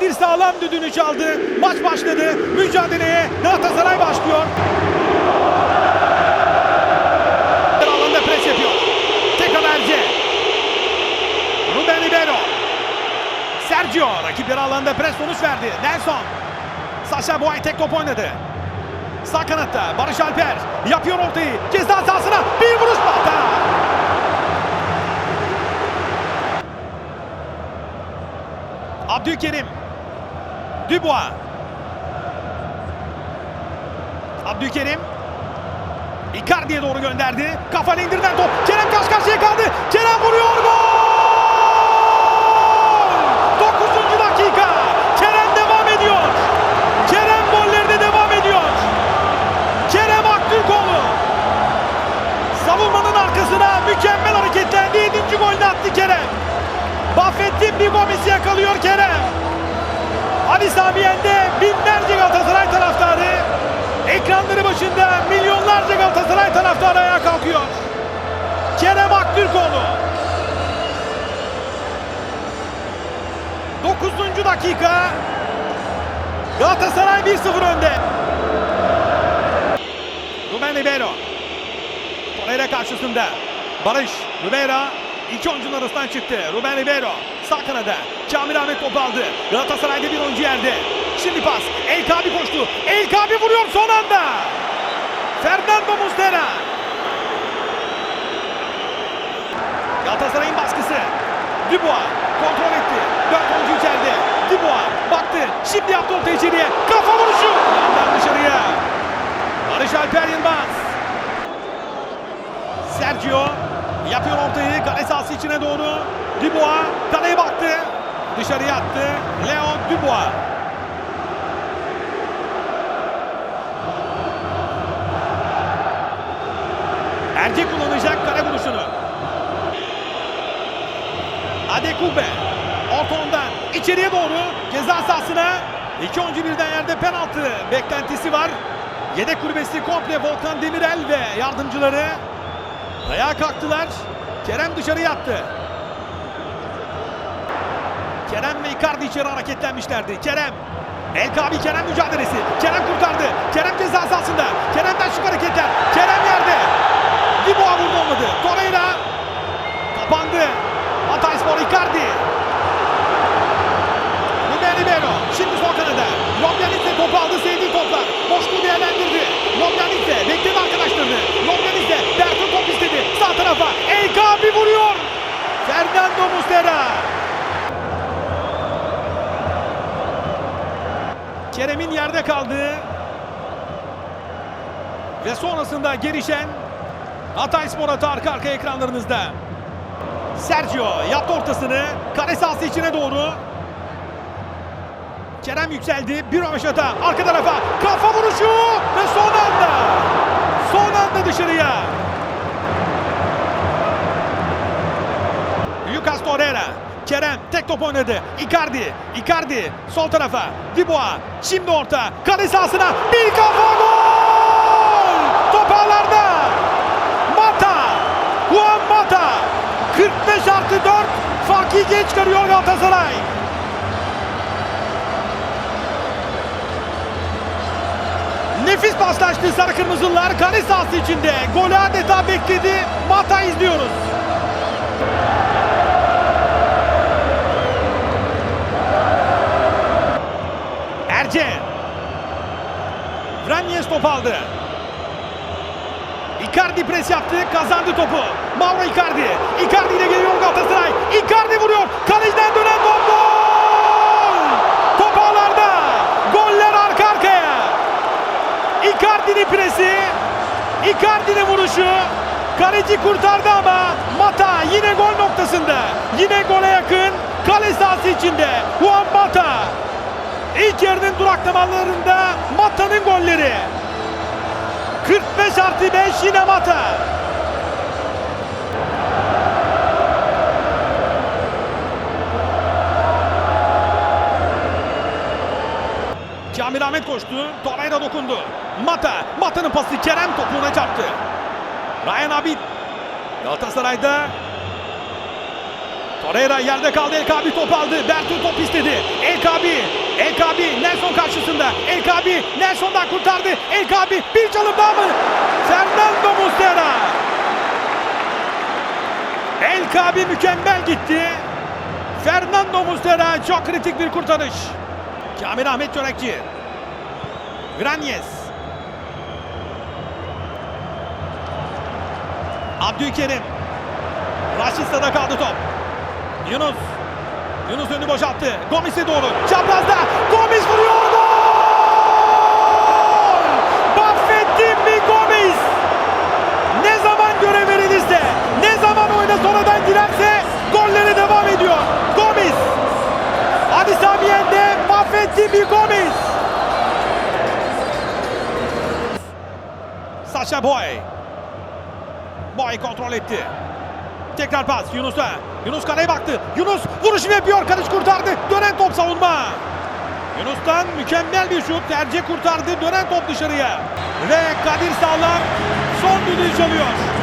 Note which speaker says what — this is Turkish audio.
Speaker 1: Kadir sağlam düdüğünü çaldı. Maç başladı. Mücadeleye Galatasaray başlıyor. Alanda pres yapıyor. Tekrar Erce. Ruben Ribeiro. Sergio rakipleri alanda pres sonuç verdi. Nelson. Sasha Boy tek top oynadı. Sağ kanatta Barış Alper yapıyor ortayı. Ceza sahasına bir vuruş Mata. Abdülkerim. Dubois. Abdülkerim. Icardi'ye doğru gönderdi. Kafayla indirilen top. Kerem karşı karşıya kaldı. Kerem vuruyor. Gol! 9. dakika. Kerem devam ediyor. Kerem gollerine devam ediyor. Kerem Aktürkoğlu. Savunmanın arkasına mükemmel hareketlendi. 7. golünü attı Kerem. Buffett'in bir gomisi yakalıyor Kerem. Ali Sami Yen'de binlerce Galatasaray taraftarı ekranları başında milyonlarca Galatasaray taraftarı ayağa kalkıyor. Kerem Aktürkoğlu. 9. dakika. Galatasaray 1-0 önde. Ruben Ribeiro. Torreira karşısında. Barış. Ribeiro. İki oyuncunun arasından çıktı. Ruben Ribeiro. Sağ kanada. Kamil Ahmet topu aldı. Galatasaray'da bir oyuncu yerde. Şimdi pas. El Kabi koştu. El Kabi vuruyor son anda. Fernando Muslera. Galatasaray'ın baskısı. Dubois kontrol etti. Dört oyuncu içeride. Dubois baktı. Şimdi yaptı orta içeriye. Kafa vuruşu. Yandan dışarıya. Barış Alper Yılmaz. Sergio yapıyor ortayı. Kale sahası içine doğru. Dubois kaleye baktı. Dışarıya attı. Leon Dubois. Erce kullanacak kare vuruşunu. Adekube. Orta ondan içeriye doğru ceza sahasına. İki oyuncu birden yerde penaltı beklentisi var. Yedek kulübesi komple Volkan Demirel ve yardımcıları ayağa kalktılar. Kerem dışarı yattı. Kerem ve Icardi içeri hareketlenmişlerdi. Kerem. El Kabi Kerem mücadelesi. Kerem kurtardı. Kerem ceza sahasında. Kerem'den şık hareketler. Kerem yerde. Dubois vurdu olmadı. Torreira. Kapandı. Hatayspor Icardi. Ruben Ribeiro. Şimdi sol kanada. Lobyanitse topu aldı. Sevdiği toplar. Boşluğu değerlendirdi. Lobyanitse bekledi arkadaşlarını. Lobyanitse Berto top istedi. Sağ tarafa. El Kabi vuruyor. Fernando Muslera. Kerem'in yerde kaldığı ve sonrasında gelişen Hatay Spor atı arka arka ekranlarınızda. Sergio yaptı ortasını. Kale sahası içine doğru. Kerem yükseldi. Bir röveşata. Arka tarafa. Kafa vuruşu. Ve son anda. Son anda dışarıya. Lucas Torreira. Kerem tek top oynadı. Icardi. Icardi sol tarafa. Dubois. Şimdi orta. Kale sahasına. Bir kafa gol! Top ağlarda. Mata. Juan Mata. 45 artı 4. Farkı ikiye çıkarıyor Galatasaray. Nefis paslaştı Sarı Kırmızılar. Kale sahası içinde. Golü adeta bekledi. Mata izliyoruz. Erce. Vranjes top aldı. Icardi pres yaptı, kazandı topu. Mauro Icardi. Icardi ile geliyor Galatasaray. Icardi vuruyor. Kaleciden dönen top gol! Top ağlarda. Goller arka arkaya. Icardi'nin presi. Icardi'nin vuruşu. Kaleci kurtardı ama Mata yine gol noktasında. Yine gole yakın. Kale sahası içinde. Juan Mata. İlk yarının duraklamalarında Mata'nın golleri. 45 artı 5 yine Mata. Kamil Ahmet koştu. Torreira dokundu. Mata. Mata'nın pası Kerem topuğuna çarptı. Ryan Abid. Galatasaray'da Torreira yerde kaldı. El Kabi top aldı. Bertu top istedi. El Kabi. El Kabi Nelson karşısında. El Kabi Nelson'dan kurtardı. El Kabi bir çalım daha mı? Fernando Muslera. El Kabi mükemmel gitti. Fernando Muslera çok kritik bir kurtarış. Kamil Ahmet Çörekçi. Granjes. Abdülkerim. Raşista'da kaldı top. Yunus. Yunus önü boşalttı. Gomis'e doğru. Çaprazda. Gomis vuruyor. Gol! Mahvettin bir Gomis. Ne zaman görev verilirse, ne zaman oyuna sonradan girerse golleri devam ediyor. Gomis. Hadi Samiyen'de mahvettin bir Gomis. Sasha Boy. Boy kontrol etti. Tekrar pas Yunus'a. Yunus kaleye baktı. Yunus vuruşunu yapıyor. Karış kurtardı. Dönen top savunma. Yunus'tan mükemmel bir şut. Tercih kurtardı. Dönen top dışarıya. Ve Kadir Sağlam son düdüğü çalıyor.